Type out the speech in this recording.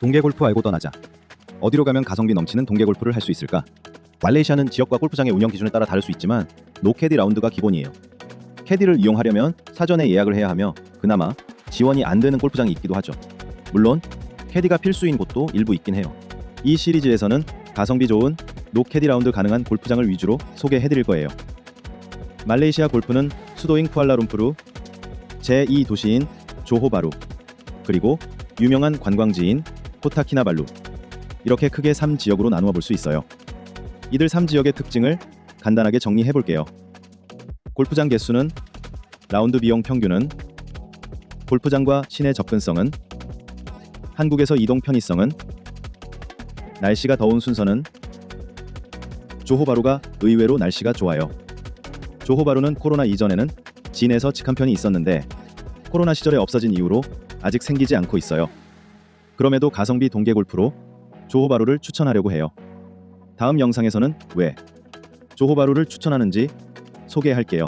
동계 골프 알고 떠나자. 어디로 가면 가성비 넘치는 동계 골프를 할 수 있을까? 말레이시아는 지역과 골프장의 운영 기준에 따라 다를 수 있지만 노캐디 라운드가 기본이에요. 캐디를 이용하려면 사전에 예약을 해야 하며 그나마 지원이 안 되는 골프장이 있기도 하죠. 물론 캐디가 필수인 곳도 일부 있긴 해요. 이 시리즈에서는 가성비 좋은 노캐디 라운드 가능한 골프장을 위주로 소개해드릴 거예요. 말레이시아 골프는 수도인 쿠알라룸푸르, 제2 도시인 조호바루, 그리고 유명한 관광지인 코타키나발루 이렇게 크게 3지역으로 나누어 볼 수 있어요. 이들 3지역의 특징을 간단하게 정리해 볼게요. 골프장 개수는 라운드 비용 평균은 골프장과 시내 접근성은 한국에서 이동 편의성은 날씨가 더운 순서는 조호바루가 의외로 날씨가 좋아요. 조호바루는 코로나 이전에는 진에서 직한 편이 있었는데 코로나 시절에 없어진 이후로 아직 생기지 않고 있어요. 그럼에도 가성비 동계 골프로 조호바루를 추천하려고 해요. 다음 영상에서는 왜 조호바루를 추천하는지 소개할게요.